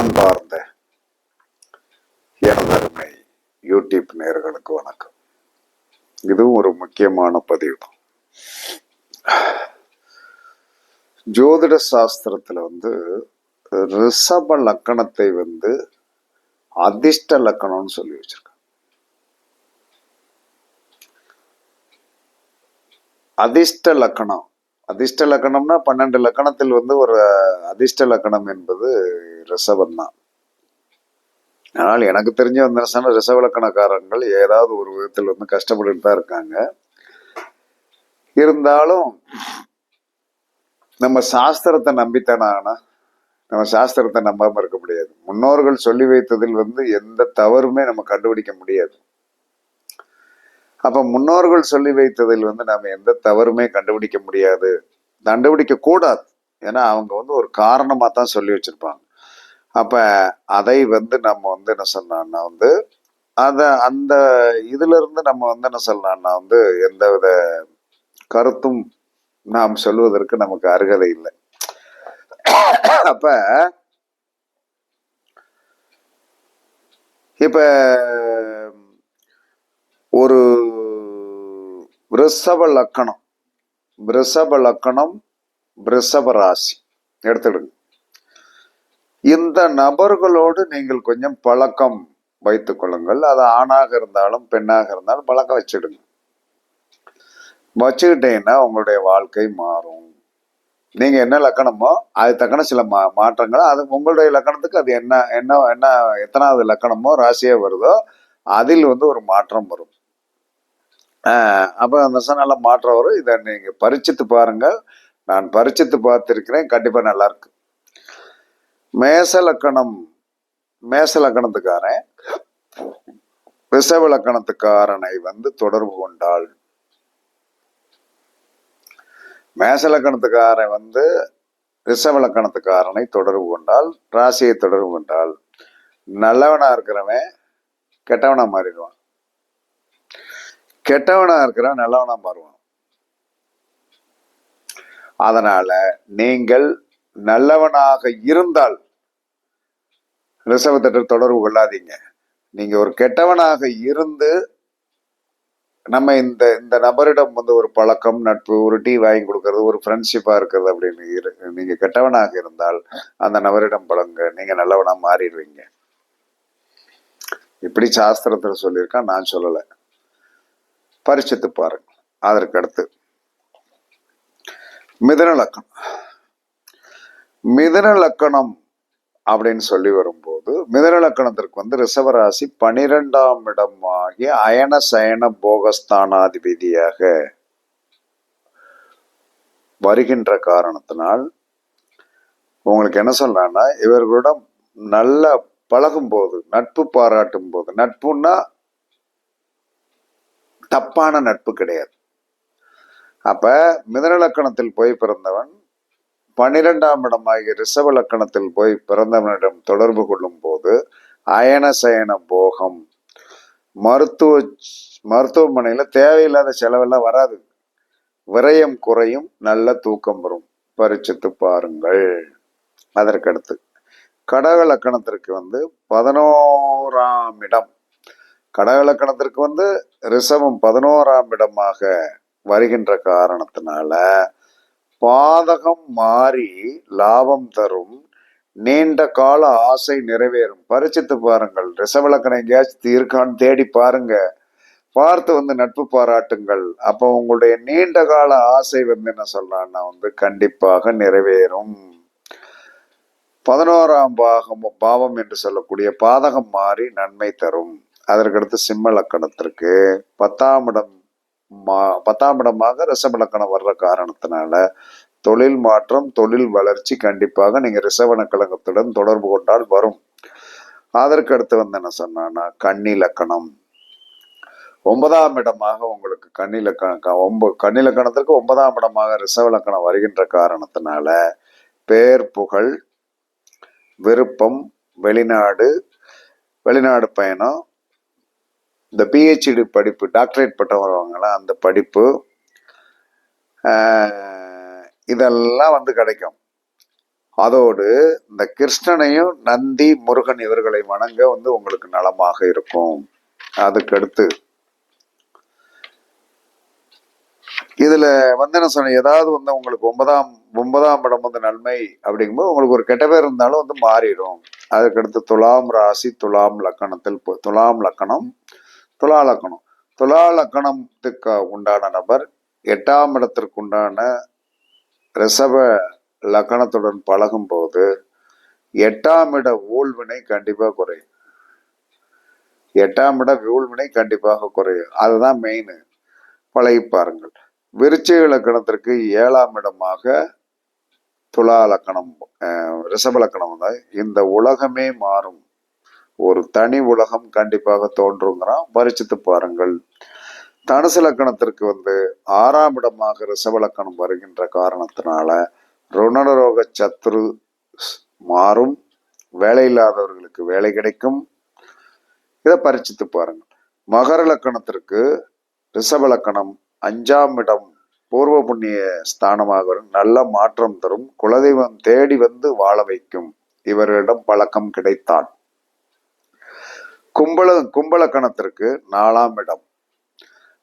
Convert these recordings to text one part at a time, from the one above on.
அன்பார்ந்த எனதருமை யூடியூப் நேயர்களுக்கு வணக்கம். இதுவும் ஒரு முக்கியமான பதிவு ஜோதிட சாஸ்திரத்துல வந்து ரிஷப லக்கணத்தை வந்து அதிர்ஷ்ட லக்கணம்னு சொல்லி வச்சிருக்காங்க. அதிர்ஷ்ட லக்கணம். அதிர்ஷ்ட லக்கணம்னா பன்னெண்டு லக்கணத்தில் வந்து ஒரு அதிர்ஷ்ட லக்கணம் என்பது ரிஷபம் தான் ஆனால் எனக்கு தெரிஞ்ச வந்து சொன்ன ரிசவலக்கணக்காரங்கள் ஏதாவது ஒரு விதத்தில் வந்து கஷ்டப்பட்டுட்டு தான் இருக்காங்க. இருந்தாலும் நம்ம சாஸ்திரத்தை நம்பித்தானா நம்ம சாஸ்திரத்தை நம்பாமல் இருக்க முடியாது. முன்னோர்கள் சொல்லி வைத்ததில் வந்து எந்த தவறுமே நம்ம கண்டுபிடிக்க முடியாது. அப்போ முன்னோர்கள் சொல்லி வைத்ததில் வந்து நாம் எந்த தவறுமே கண்டுபிடிக்க முடியாது. கண்டுபிடிக்க கூடாது ஏன்னா அவங்க வந்து ஒரு காரணமாக தான் சொல்லி வச்சிருப்பாங்க. அப்போ அதை வந்து நம்ம வந்து என்ன சொல்லலாம்னா வந்து அதை அந்த இதுல இருந்து நம்ம வந்து என்ன சொல்லலாம்னா வந்து எந்த வித கருத்தும் நாம் சொல்வதற்கு நமக்கு அருகதை இல்லை. அப்ப இப்ப ஒரு ரிஷப லக்கணம் ரிஷப லக்கணம் ரிஷப ராசி. எடுத்துடுங்க. இந்த நபர்களோடு நீங்கள் கொஞ்சம் பழக்கம் வைத்துக் கொள்ளுங்கள். அது ஆணாக இருந்தாலும் பெண்ணாக இருந்தாலும் பழக்கம் வச்சிடுங்க. வச்சுக்கிட்டீங்கன்னா உங்களுடைய வாழ்க்கை மாறும். நீங்க என்ன லக்கணமோ அது தக்கன சில மா மாற்றங்கள் அது உங்களுடைய லக்கணத்துக்கு அது என்ன என்ன என்ன எத்தனாவது லக்கணமோ ராசியா வருதோ அதில் வந்து ஒரு மாற்றம் வரும். அப்போ அந்த நல்ல மாற்றம் வரும். இதை நீங்கள் பரிச்சித்து பாருங்கள். நான் பரிச்சித்து பார்த்துருக்கிறேன். கண்டிப்பாக நல்லா இருக்கு. மேசலக்கணம் மேசலக்கணத்துக்காரன். ரிஷவலக்கணத்துக்காரனை வந்து தொடர்பு கொண்டால் மேசலக்கணத்துக்காரன் வந்து ரிஷவலக்கணத்துக்காரனை தொடர்பு கொண்டால் ராசியை தொடர்பு கொண்டால் நல்லவனா இருக்கிறவன் கெட்டவனா மாறிடுவான். கெட்டவனா இருக்கிறவன் நல்லவனா மாறுவான். அதனால நீங்கள் நல்லவனாக இருந்தால் ரிசவத்திட்ட தொடர்பு கொள்ளாதீங்க. நீங்க ஒரு கெட்டவனாக இருந்து நம்ம இந்த இந்த நபரிடம் வந்து ஒரு பழக்கம் நட்பு ஒரு டீ வாங்கி கொடுக்கறது ஒரு ஃப்ரெண்ட்ஷிப்பா இருக்கிறது அப்படின்னு இரு நீங்க கெட்டவனாக இருந்தால் அந்த நபரிடம் பழங்க நீங்க நல்லவனா மாறிடுவீங்க. இப்படி சாஸ்திரத்துல சொல்லியிருக்கான் நான் சொல்லலை. பரிச்சித்து பாருங்க அதற்கு அடுத்து மிதன லக்கணம். மிதன லக்கணம் அப்படின்னு சொல்லி வரும்போது மிதன லக்கணத்திற்கு வந்து ரிசவராசி பனிரெண்டாம் இடமாகிய அயன சயன போகஸ்தானாதிபதியாக வருகின்ற காரணத்தினால் உங்களுக்கு என்ன சொல்றான்னா இவர்களிடம் நல்ல பழகும் போது நட்பு பாராட்டும் போது நட்புன்னா தப்பான நட்பு கிடையாது. அப்ப மிதன லக்கணத்தில் போய் பிறந்தவன் பனிரெண்டாம் இடமாகிய ரிஷப லக்கணத்தில் போய் பிறந்தவனிடம் தொடர்பு கொள்ளும் போது அயன சயன போகம். மருத்துவ மருத்துவமனையில் தேவையில்லாத செலவெல்லாம் வராது. விரயம் குறையும் நல்ல தூக்கம் வரும். பரிச்சித்து பாருங்கள். அதற்கடுத்து கடக லக்கணத்திற்கு வந்து பதினோராம் இடம். கடக லக்கணத்திற்கு வந்து ரிஷபம் பதினோராம் இடமாக வருகின்ற காரணத்தினால பாதகம் மாறி லாபம் தரும். நீண்ட கால ஆசை நிறைவேறும். பரிச்சித்து பாருங்கள். ரிசவலக்கணம் எங்கேயாச்சும் இருக்கான்னு தேடி பாருங்க. பார்த்து வந்து நட்பு பாராட்டுங்கள். அப்போ உங்களுடைய நீண்ட கால ஆசை வந்து என்ன சொல்றான்னா வந்து கண்டிப்பாக நிறைவேறும். பதினோராம் பாகம் பாவம் என்று சொல்லக்கூடிய பாதகம் மாறி நன்மை தரும். அதற்கடுத்து சிம்ம லக்கணத்திற்கு பத்தாம் இடம் மா பத்தாம் இடமாக ரிஷபலக்கணம் வர்ற காரணத்தினால தொழில் மாற்றம் தொழில் வளர்ச்சி கண்டிப்பாக நீங்கள் ரிஷப கழகத்துடன் தொடர்பு கொண்டால் வரும். அதற்கு அடுத்து வந்து என்ன சொன்னான்னா கண்ணிலக்கணம் ஒன்பதாம் இடமாக உங்களுக்கு கன்னி லக்கணம் ஒன்பது ஒன்பதாம் இடமாக ரிசவலக்கணம் வருகின்ற காரணத்தினால பேர் புகழ் விருப்பம் வெளிநாடு வெளிநாடு பயணம் இந்த பிஹெச்டி படிப்பு டாக்டரேட் பட்டம் வருவாங்களா அந்த படிப்பு இதெல்லாம் வந்து கிடைக்கும். அதோடு இந்த கிருஷ்ணனையும் நந்தி முருகன் இவர்களை வணங்க வந்து உங்களுக்கு நலமாக இருக்கும். அதுக்கடுத்து இதுல வந்து என்ன சொன்ன ஏதாவது வந்து உங்களுக்கு ஒன்பதாம் ஒன்பதாம் இடம் வந்து நன்மை அப்படிங்கும்போது உங்களுக்கு ஒரு கெட்ட பேர் இருந்தாலும் வந்து மாறிடும். அதுக்கடுத்து துலாம் ராசி துலாம் லக்கணத்தில் துலாம் லக்கணம் துலா லக்கணம் துலா லக்கணத்துக்கு உண்டான நபர் எட்டாம் இடத்திற்கு உண்டான ரிசவ லக்கணத்துடன் பழகும்போது எட்டாம் இட ஊழ்வினை கண்டிப்பாக குறையும். எட்டாம் இட ஊழ்வினை கண்டிப்பாக குறையும். அதுதான் மெயின் பழகி பாருங்கள். விருச்சிக லக்கணத்திற்கு ஏழாம் இடமாக துலா லக்கணம் அஹ், ரிஷப லக்கணம் தான் இந்த உலகமே மாறும். ஒரு தனி உலகம் கண்டிப்பாக தோன்றுங்கிறான். பரிச்சித்து பாருங்கள். தனுசு லக்கணத்திற்கு வந்து ஆறாம் இடமாக ரிஷப லக்கணம் வருகின்ற காரணத்தினால ருணரோக சத்ரு மாறும். வேலை இல்லாதவர்களுக்கு வேலை கிடைக்கும். இதை பரிச்சித்து பாருங்கள். மகர லக்கணத்திற்கு ரிஷப லக்கணம் அஞ்சாம் இடம் பூர்வ புண்ணிய ஸ்தானமாக நல்ல மாற்றம் தரும். குலதெய்வம் தேடி வந்து வாழ வைக்கும். இவர்களிடம் பழக்கம் கிடைத்தான் கும்பல கும்பலக்கணத்திற்கு நாலாம் இடம்.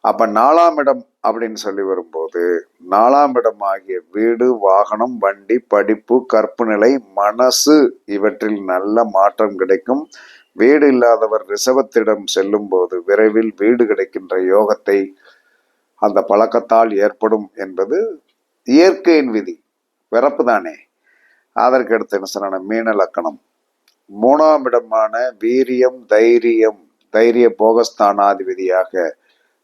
அப்ப நாலாம் இடம் அப்படின்னு சொல்லி வரும்போது நாலாம் இடம் ஆகிய வீடு வாகனம் வண்டி படிப்பு கற்பு நிலை மனசு இவற்றில் நல்ல மாற்றம் கிடைக்கும். வீடு இல்லாதவர் ரிசவத்திடம் செல்லும் போது விரைவில் வீடு கிடைக்கின்ற யோகத்தை அந்த பழக்கத்தால் ஏற்படும் என்பது இயற்கையின் விதி. பிறப்பு தானே அதற்கு அடுத்து என்ன சொன்ன மீன லக்கணம் மூணாம் இடமான வீரியம் தைரியம் தைரிய போகஸ்தானாதிபதியாக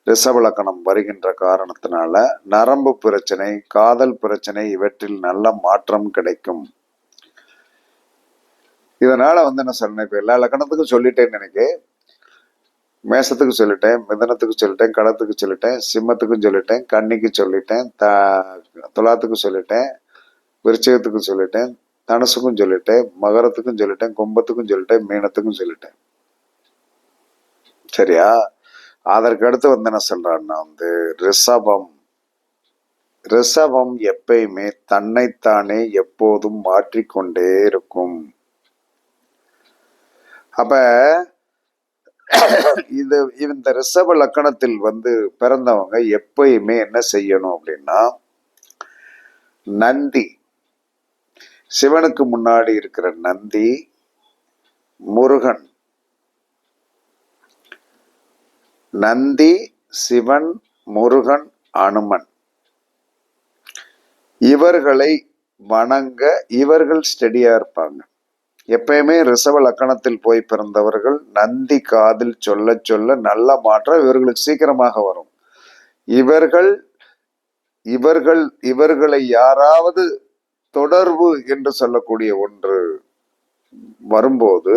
ரிசவலக்கணம் வருகின்ற காரணத்தினால நரம்பு பிரச்சனை காதல் பிரச்சனை இவற்றில் நல்ல மாற்றம் கிடைக்கும். இதனால வந்து என்ன சொல்லணும் இப்ப எல்லா லக்கணத்துக்கும் சொல்லிட்டேன்னு எனக்கு மேசத்துக்கு சொல்லிட்டேன் மிதனத்துக்கு சொல்லிட்டேன் கடத்துக்கு சொல்லிட்டேன் சிம்மத்துக்கும் சொல்லிட்டேன் கன்னிக்கு சொல்லிட்டேன் த துலாத்துக்கு சொல்லிட்டேன் விருச்சகத்துக்கு சொல்லிட்டேன் தனுசுக்கும் சொல்லிட்டேன் மகரத்துக்கும் சொல்லிட்டேன் கும்பத்துக்கும் சொல்லிட்டேன் மீனத்துக்கும் சொல்லிட்டேன். சரியா? அதற்கு அடுத்து வந்து என்ன சொல்றான்னா வந்து ரிஷபம். ரிஷபம் எப்பயுமே தன்னைத்தானே எப்போதும் மாற்றிக்கொண்டே இருக்கும். அப்ப இது இந்த ரிஷப லக்கணத்தில் வந்து பிறந்தவங்க எப்பயுமே என்ன செய்யணும் அப்படின்னா நந்தி சிவனுக்கு முன்னாடி இருக்கிற நந்தி முருகன். நந்தி சிவன் முருகன் அனுமன். இவர்களை வணங்க இவர்கள் ஸ்டெடியா இருப்பாங்க. எப்பயுமே ரிசவ லக்கணத்தில் போய் பிறந்தவர்கள் நந்தி காதில் சொல்ல சொல்ல நல்ல மாற்றம் இவர்களுக்கு சீக்கிரமாக வரும். இவர்கள் இவர்கள் இவர்களை யாராவது தொடர்பு என்று சொல்லக்கூடிய ஒன்று வரும்போது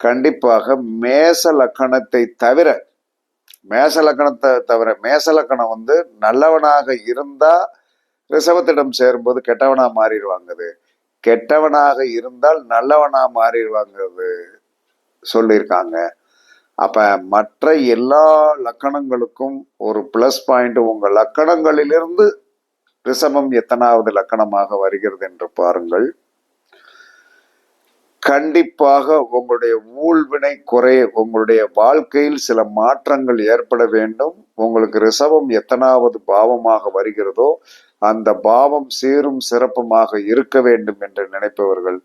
கண்டிப்பாக மேச லக்கணத்தை தவிர மேச லக்கணத்தை தவிர மேச லக்கணம் வந்து நல்லவனாக இருந்தா ரிசவத்திடம் சேரும்போது கெட்டவனா மாறிடுவாங்கது. கெட்டவனாக இருந்தால் நல்லவனா மாறிடுவாங்கிறது சொல்லியிருக்காங்க. அப்ப மற்ற எல்லா லக்கணங்களுக்கும் ஒரு பிளஸ் பாயிண்ட் உங்க லக்கணங்களிலிருந்து ரிஷபம் எத்தனாவது லக்கணமாக வருகிறது என்று பாருங்கள். கண்டிப்பாக உங்களுடைய ஊழ்வினை குறைய உங்களுடைய வாழ்க்கையில் சில மாற்றங்கள் ஏற்பட வேண்டும். உங்களுக்கு ரிஷபம் எத்தனாவது பாவமாக வருகிறதோ அந்த பாவம் சீரும் சிறப்புமாக இருக்க வேண்டும் என்று நினைப்பவர்கள்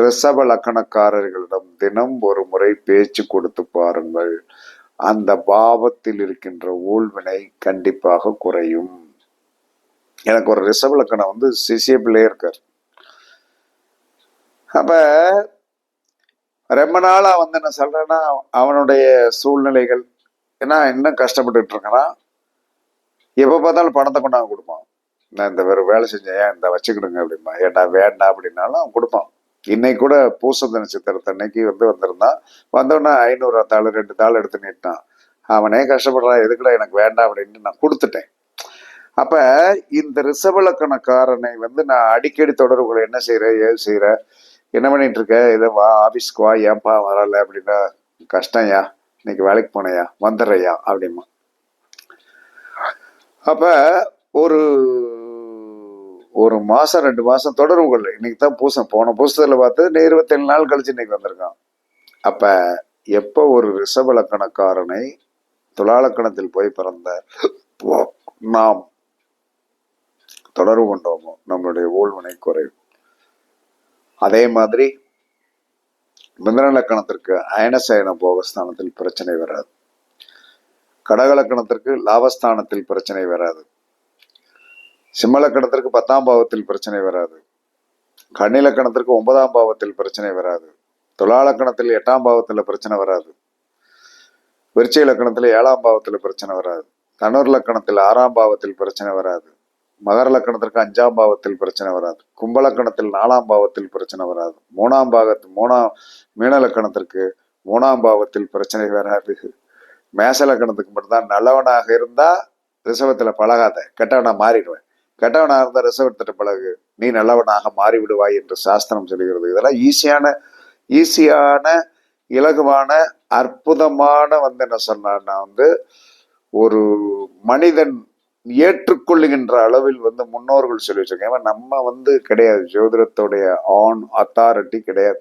ரிஷப லக்கணக்காரர்களிடம் தினம் ஒரு முறை பேச்சு கொடுத்து பாருங்கள். அந்த பாவத்தில் இருக்கின்ற ஊழ்வினை கண்டிப்பாக குறையும். எனக்கு ஒரு ரிசர்வ் லக்கணம் வந்து சிசியபிளே இருக்கார். அப்போ ரொம்ப நாளாக வந்து என்ன சொல்கிறேன்னா அவனுடைய சூழ்நிலைகள் ஏன்னா இன்னும் கஷ்டப்பட்டுட்டு இருக்கிறான் எப்போ பார்த்தாலும் பணத்தை கொண்டாந்து கொடுப்பான். நான் இந்த வேறு வேலை செஞ்சேன் ஏன் இந்த வச்சுக்கிடுங்க அப்படிம்பா? ஏன்டா வேண்டாம் அப்படின்னாலும் அவன் கொடுப்பான். இன்னைக்கு கூட பூச நட்சத்திரத்து அன்னைக்கு வந்து வந்திருந்தான். வந்தோடனே ஐநூறு தாள் ரெண்டு தாள் எடுத்து நிட்டான் அவனே கஷ்டப்படுறான். எதுக்குடா எனக்கு வேண்டாம் அப்படின்ட்டு நான் கொடுத்துட்டேன். அப்ப இந்த ரிசவலக்கணக்காரனை வந்து நான் அடிக்கடி தொடர்புகளை என்ன செய்யற ஏது செய்யற என்ன பண்ணிட்டு இருக்க? இதை வா ஆபீஸ்க்கு வா ஏன்பா வரல அப்படின்னா கஷ்டம்யா இன்னைக்கு வேலைக்கு போனையா வந்துடுறையா அப்படிமா அப்ப ஒரு ஒரு மாசம் ரெண்டு மாசம் தொடர்புகள் இன்னைக்கு தான் பூசம். போன பூசத்துல பார்த்து நீ இருபத்தேழு நாள் கழிச்சு இன்னைக்கு வந்திருக்கான். அப்ப எப்ப ஒரு ரிஷபலக்கணக்காரனை துலாலக்கணத்தில் போய் பிறந்த நாம் தொடர்பு கொண்டோமோ நம்மளுடைய ஊழ்வினை குறையும். அதே மாதிரி மிதனலக்கணத்திற்கு அயனசயன போகஸ்தானத்தில் பிரச்சனை வராது. கடகலக்கணத்திற்கு லாபஸ்தானத்தில் பிரச்சனை வராது. சிம்மலக்கணத்திற்கு பத்தாம் பாவத்தில் பிரச்சனை வராது. கண்ணிலக்கணத்திற்கு ஒன்பதாம் பாவத்தில் பிரச்சனை வராது. துலாலக்கணத்தில் எட்டாம் பாவத்தில் பிரச்சனை வராது. விருச்சிக லக்கணத்தில் ஏழாம் பாவத்தில் பிரச்சனை வராது. தனுர் லக்கணத்தில் ஆறாம் பாவத்தில் பிரச்சனை வராது. மகர லக்கணத்திற்கு அஞ்சாம் பாவத்தில் பிரச்சனை வராது. கும்பலக்கணத்தில் நாலாம் பாவத்தில் பிரச்சனை வராது. மூணாம் பாகத்து மூணாம் மீன லக்கணத்திற்கு மூணாம் பாவத்தில் பிரச்சனை வராது. மேச லக்கணத்துக்கு மட்டும்தான் நல்லவனாக இருந்தா ரிசவத்துல பழகாத கெட்டவனா மாறிடுவேன். கெட்டவனாக இருந்தா ரிசவத்திட்ட பழகு. நீ நல்லவனாக மாறி விடுவாய் என்று சாஸ்திரம் சொல்கிறது. இதெல்லாம் ஈஸியான ஈஸியான இலகுவான அற்புதமான வந்து என்ன சொன்னான்னா வந்து ஒரு மனிதன் ஏற்றுக்கொள்ளுகின்ற அளவில் வந்து முன்னோர்கள் சொல்லி வச்சிருக்காங்க. ஏன்னா நம்ம வந்து கிடையாது. ஜோதிடத்துடைய ஆன் அத்தாரிட்டி கிடையாது.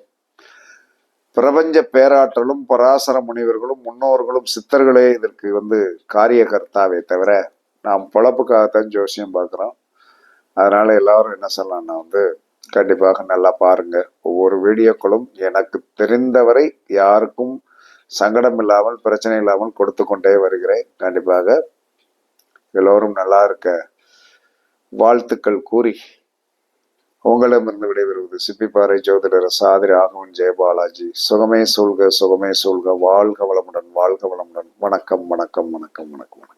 பிரபஞ்ச பேராற்றலும் பராசர முனிவர்களும் முன்னோர்களும் சித்தர்களே இதற்கு வந்து காரியகர்த்தாவே தவிர நாம் பொழப்புக்காகத்தான் ஜோசியம் பார்க்குறோம். அதனால எல்லாரும் என்ன சொல்லலாம்னா வந்து கண்டிப்பாக நல்லா பாருங்க. ஒவ்வொரு வீடியோக்களும் எனக்கு தெரிந்தவரை யாருக்கும் சங்கடம் இல்லாமல் பிரச்சனை இல்லாமல் கொடுத்து கொண்டே வருகிறேன். கண்டிப்பாக எல்லோரும் நல்லா இருக்க வாழ்த்துக்கள் கூறி உங்களிடமிருந்து விடைபெறுவது சிப்பிப்பாறை ஜோதிடர் சாதிரி ஆகவன் ஜெயபாலாஜி. சுகமே சூழ்க சுகமே சூழ்க. வாழ்க வளமுடன் வாழ்க வளமுடன். வணக்கம் வணக்கம் வணக்கம் வணக்கம் வணக்கம்.